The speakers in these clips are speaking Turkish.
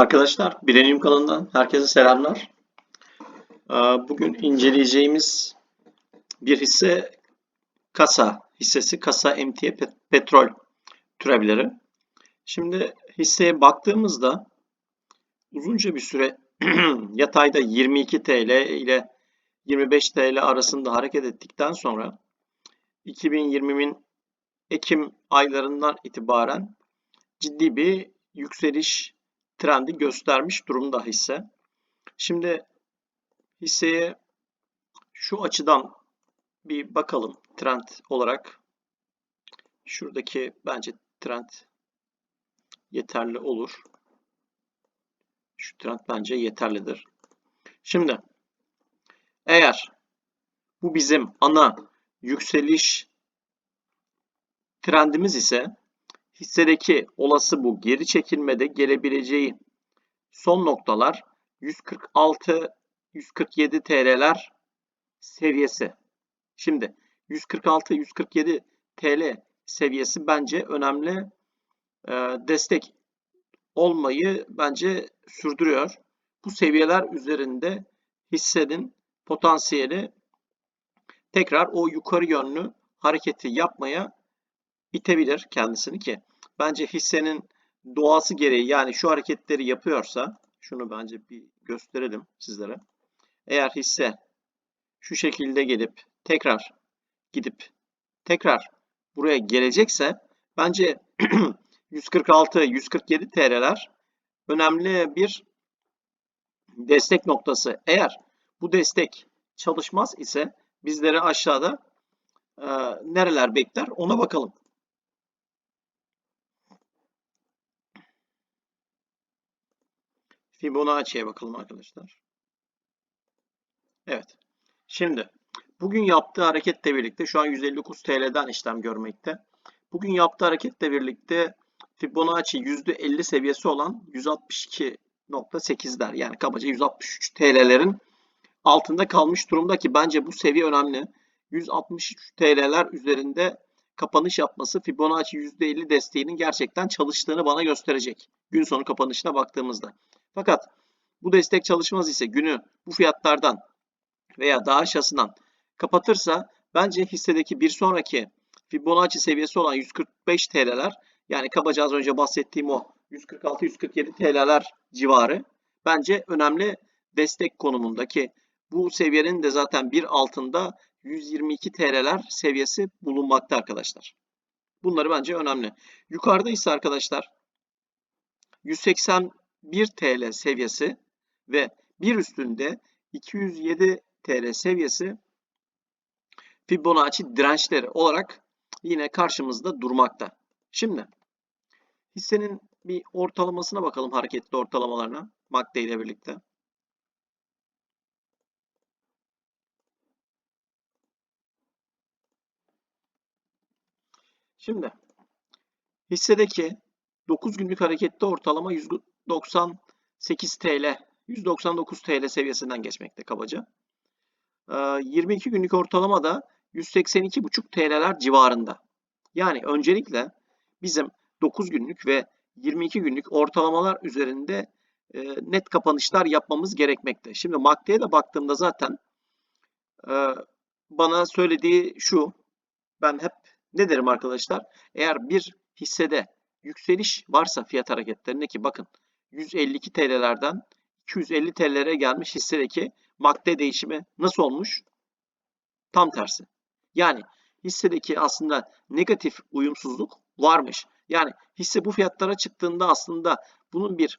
Arkadaşlar, Bilenium kanalından herkese selamlar. Ee, Bugün inceleyeceğimiz bir hisse kasa hissesi, kasa emtia pet- petrol türevleri. Şimdi hisseye baktığımızda uzunca bir süre yatayda 22 TL ile 25 TL arasında hareket ettikten sonra 2020'nin Ekim aylarından itibaren ciddi bir yükseliş trendi göstermiş durumda hisse. Şimdi hisseye şu açıdan bir bakalım trend olarak. Şuradaki bence trend yeterli olur. Şu trend bence yeterlidir. Şimdi eğer bu bizim ana yükseliş trendimiz ise hissedeki olası bu geri çekilmede gelebileceği son noktalar 146 147 TL'ler seviyesi. Şimdi 146 147 TL seviyesi bence önemli e, destek olmayı bence sürdürüyor. Bu seviyeler üzerinde hissenin potansiyeli tekrar o yukarı yönlü hareketi yapmaya itebilir kendisini ki bence hissenin doğası gereği yani şu hareketleri yapıyorsa şunu bence bir gösterelim sizlere. Eğer hisse şu şekilde gelip tekrar gidip tekrar buraya gelecekse bence 146 147 TL'ler önemli bir destek noktası. Eğer bu destek çalışmaz ise bizleri aşağıda e, nereler bekler ona bakalım. Fibonacci'ye bakalım arkadaşlar. Evet. Şimdi bugün yaptığı hareketle birlikte şu an 159 TL'den işlem görmekte. Bugün yaptığı hareketle birlikte Fibonacci %50 seviyesi olan 162.8'ler yani kabaca 163 TL'lerin altında kalmış durumda ki bence bu seviye önemli. 163 TL'ler üzerinde kapanış yapması Fibonacci %50 desteğinin gerçekten çalıştığını bana gösterecek. Gün sonu kapanışına baktığımızda. Fakat bu destek çalışmaz ise günü bu fiyatlardan veya daha aşağısından kapatırsa bence hissedeki bir sonraki Fibonacci seviyesi olan 145 TL'ler yani kabaca az önce bahsettiğim o 146-147 TL'ler civarı bence önemli destek konumundaki bu seviyenin de zaten bir altında 122 TL'ler seviyesi bulunmakta arkadaşlar. Bunları bence önemli. Yukarıda ise arkadaşlar 181 TL seviyesi ve bir üstünde 207 TL seviyesi Fibonacci dirençleri olarak yine karşımızda durmakta. Şimdi hissenin bir ortalamasına bakalım hareketli ortalamalarına MACD ile birlikte. Şimdi hissedeki 9 günlük hareketli ortalama 198 TL, 199 TL seviyesinden geçmekte kabaca. 22 günlük ortalama da 182,5 TL'ler civarında. Yani öncelikle bizim 9 günlük ve 22 günlük ortalamalar üzerinde e, net kapanışlar yapmamız gerekmekte. Şimdi MACD'ye de baktığımda zaten e, bana söylediği şu, ben hep ne derim arkadaşlar? Eğer bir hissede yükseliş varsa fiyat hareketlerinde ki bakın 152 TL'lerden 250 TL'lere gelmiş hissedeki MACD değişimi nasıl olmuş? Tam tersi. Yani hissedeki aslında negatif uyumsuzluk varmış. Yani hisse bu fiyatlara çıktığında aslında bunun bir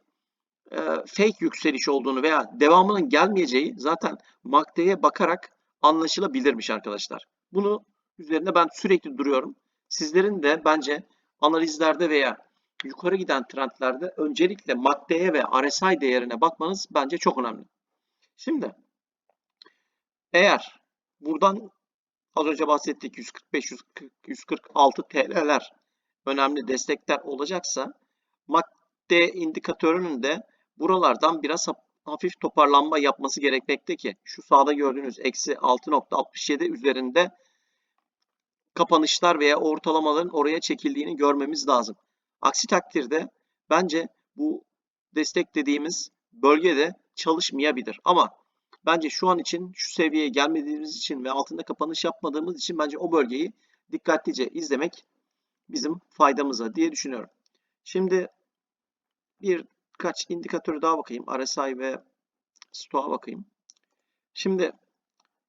e, fake yükseliş olduğunu veya devamının gelmeyeceği zaten MACD'ye bakarak anlaşılabilirmiş arkadaşlar. Bunu üzerinde ben sürekli duruyorum. Sizlerin de bence analizlerde veya yukarı giden trendlerde öncelikle MACD'ye ve RSI değerine bakmanız bence çok önemli. Şimdi eğer buradan az önce bahsettik 145 146 TL'ler önemli destekler olacaksa MACD indikatörünün de buralardan biraz hafif toparlanma yapması gerekmekte ki şu sağda gördüğünüz eksi 6.67 üzerinde kapanışlar veya ortalamaların oraya çekildiğini görmemiz lazım. Aksi takdirde bence bu destek dediğimiz bölgede çalışmayabilir. Ama bence şu an için şu seviyeye gelmediğimiz için ve altında kapanış yapmadığımız için bence o bölgeyi dikkatlice izlemek bizim faydamıza diye düşünüyorum. Şimdi birkaç indikatörü daha bakayım. RSI ve STOA bakayım. Şimdi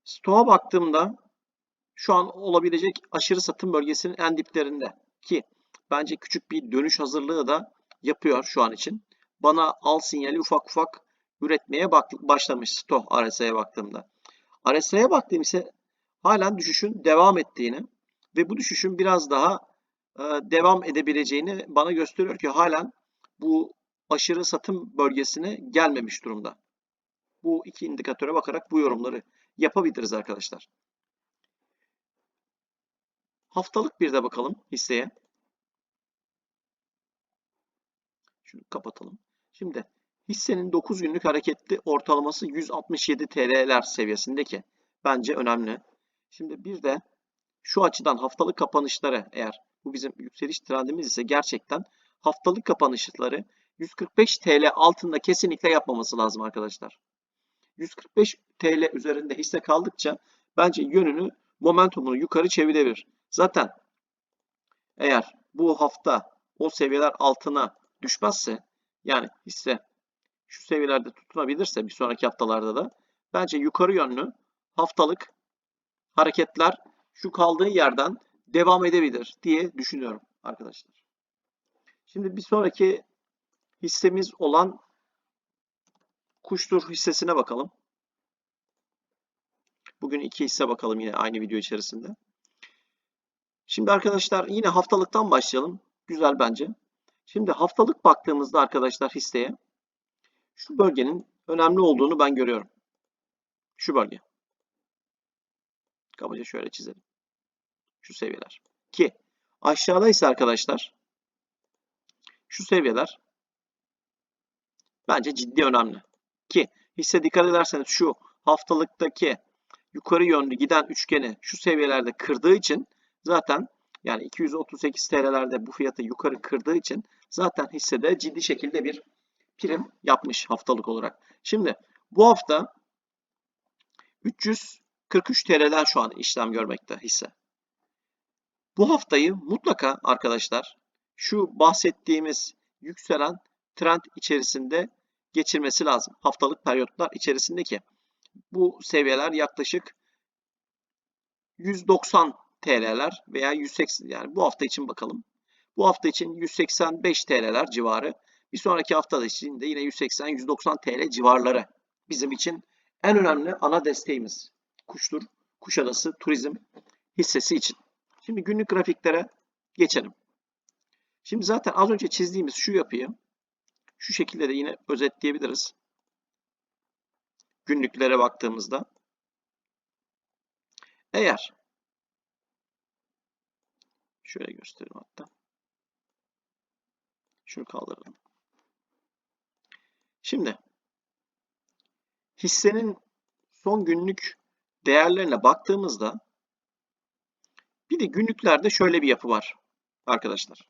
STOA baktığımda şu an olabilecek aşırı satım bölgesinin en diplerinde ki bence küçük bir dönüş hazırlığı da yapıyor şu an için. Bana al sinyali ufak ufak üretmeye başlamış STO RSI'ye baktığımda. RSI'ye baktığım ise halen düşüşün devam ettiğini ve bu düşüşün biraz daha e, devam edebileceğini bana gösteriyor ki halen bu aşırı satım bölgesine gelmemiş durumda. Bu iki indikatöre bakarak bu yorumları yapabiliriz arkadaşlar. Haftalık bir de bakalım hisseye. Şunu kapatalım. Şimdi hissenin 9 günlük hareketli ortalaması 167 TL'ler seviyesindeki bence önemli. Şimdi bir de şu açıdan haftalık kapanışları eğer bu bizim yükseliş trendimiz ise gerçekten haftalık kapanışları 145 TL altında kesinlikle yapmaması lazım arkadaşlar. 145 TL üzerinde hisse kaldıkça bence yönünü momentumunu yukarı çevirebilir. Zaten eğer bu hafta o seviyeler altına düşmezse yani hisse şu seviyelerde tutunabilirse bir sonraki haftalarda da bence yukarı yönlü haftalık hareketler şu kaldığı yerden devam edebilir diye düşünüyorum arkadaşlar. Şimdi bir sonraki hissemiz olan Kuştur hissesine bakalım. Bugün iki hisse bakalım yine aynı video içerisinde. Şimdi arkadaşlar yine haftalıktan başlayalım. Güzel bence. Şimdi haftalık baktığımızda arkadaşlar hisseye şu bölgenin önemli olduğunu ben görüyorum. Şu bölge. Kabaca şöyle çizelim. Şu seviyeler. Ki aşağıda ise arkadaşlar şu seviyeler bence ciddi önemli. Ki hisse dikkat ederseniz şu haftalıktaki yukarı yönlü giden üçgeni şu seviyelerde kırdığı için zaten yani 238 TL'lerde bu fiyatı yukarı kırdığı için zaten hissede ciddi şekilde bir prim yapmış haftalık olarak. Şimdi bu hafta 343 TL'den şu an işlem görmekte hisse. Bu haftayı mutlaka arkadaşlar şu bahsettiğimiz yükselen trend içerisinde geçirmesi lazım. Haftalık periyotlar içerisindeki bu seviyeler yaklaşık 190 TL'ler veya 180 yani bu hafta için bakalım. Bu hafta için 185 TL'ler civarı. Bir sonraki hafta için de yine 180-190 TL civarları bizim için en önemli ana desteğimiz. Kuştur, Kuşadası Turizm hissesi için. Şimdi günlük grafiklere geçelim. Şimdi zaten az önce çizdiğimiz şu yapıyı şu şekilde de yine özetleyebiliriz. Günlüklere baktığımızda. Eğer şöyle göstereyim hatta. Şunu kaldıralım. Şimdi hissenin son günlük değerlerine baktığımızda bir de günlüklerde şöyle bir yapı var arkadaşlar.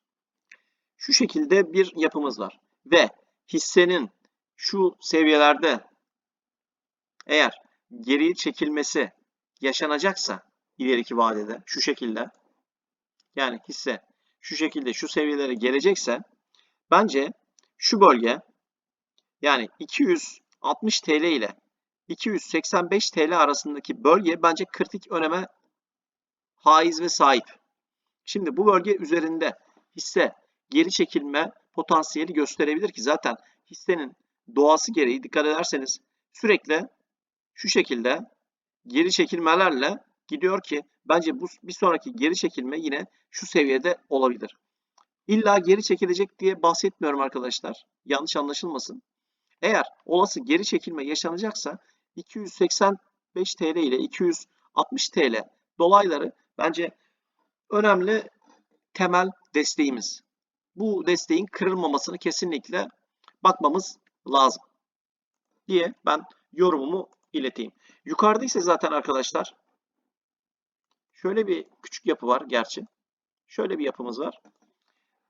Şu şekilde bir yapımız var ve hissenin şu seviyelerde eğer geri çekilmesi yaşanacaksa ileriki vadede şu şekilde yani hisse şu şekilde şu seviyelere gelecekse bence şu bölge yani 260 TL ile 285 TL arasındaki bölge bence kritik öneme haiz ve sahip. Şimdi bu bölge üzerinde hisse geri çekilme potansiyeli gösterebilir ki zaten hissenin doğası gereği dikkat ederseniz sürekli şu şekilde geri çekilmelerle gidiyor ki bence bu bir sonraki geri çekilme yine şu seviyede olabilir. İlla geri çekilecek diye bahsetmiyorum arkadaşlar. Yanlış anlaşılmasın. Eğer olası geri çekilme yaşanacaksa 285 TL ile 260 TL dolayları bence önemli temel desteğimiz bu desteğin kırılmamasını kesinlikle bakmamız lazım diye ben yorumumu ileteyim. Yukarıda ise zaten arkadaşlar şöyle bir küçük yapı var gerçi. Şöyle bir yapımız var.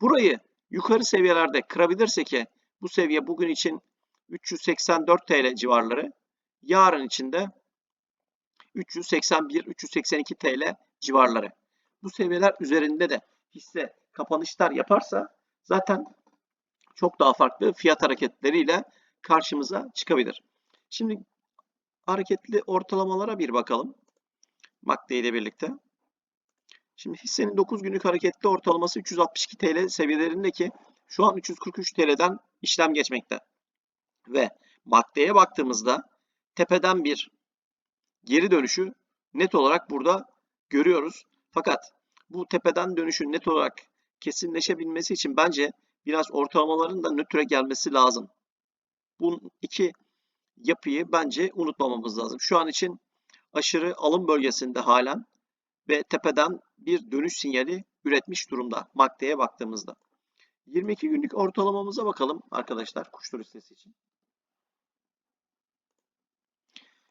Burayı yukarı seviyelerde kırabilirse ki Bu seviye bugün için 384 TL civarları. Yarın için de 381-382 TL civarları. Bu seviyeler üzerinde de hisse kapanışlar yaparsa zaten çok daha farklı fiyat hareketleriyle karşımıza çıkabilir. Şimdi hareketli ortalamalara bir bakalım. MACD ile birlikte. Şimdi hissenin 9 günlük hareketli ortalaması 362 TL seviyelerindeki şu an 343 TL'den işlem geçmekte. Ve MACD'ye baktığımızda tepeden bir geri dönüşü net olarak burada görüyoruz. Fakat bu tepeden dönüşün net olarak kesinleşebilmesi için bence biraz ortalamaların da nötre gelmesi lazım. Bu iki yapıyı bence unutmamamız lazım. Şu an için aşırı alım bölgesinde halen ve tepeden bir dönüş sinyali üretmiş durumda MACD'ye baktığımızda. 22 günlük ortalamamıza bakalım arkadaşlar kuş listesi için.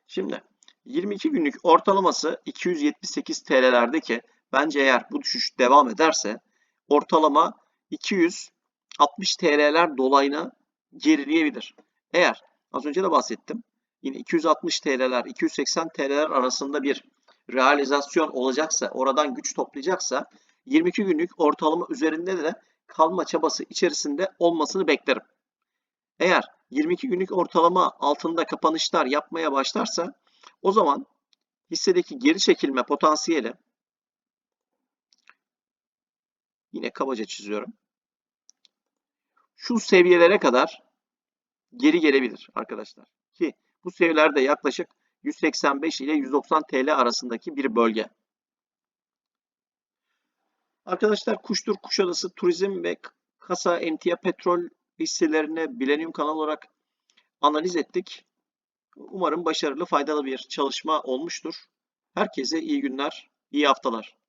Şimdi 22 günlük ortalaması 278 TL'lerdeki bence eğer bu düşüş devam ederse ortalama 260 TL'ler dolayına gerileyebilir. Eğer az önce de bahsettim. Yine 260 TL'ler, 280 TL'ler arasında bir realizasyon olacaksa, oradan güç toplayacaksa 22 günlük ortalama üzerinde de kalma çabası içerisinde olmasını beklerim. Eğer 22 günlük ortalama altında kapanışlar yapmaya başlarsa o zaman hissedeki geri çekilme potansiyeli yine kabaca çiziyorum. Şu seviyelere kadar geri gelebilir arkadaşlar. Ki bu seviyelerde yaklaşık 185 ile 190 TL arasındaki bir bölge. Arkadaşlar Kuştur Kuşadası Turizm ve Kasa Emtia Petrol hisselerini Bilenium kanal olarak analiz ettik. Umarım başarılı, faydalı bir çalışma olmuştur. Herkese iyi günler, iyi haftalar.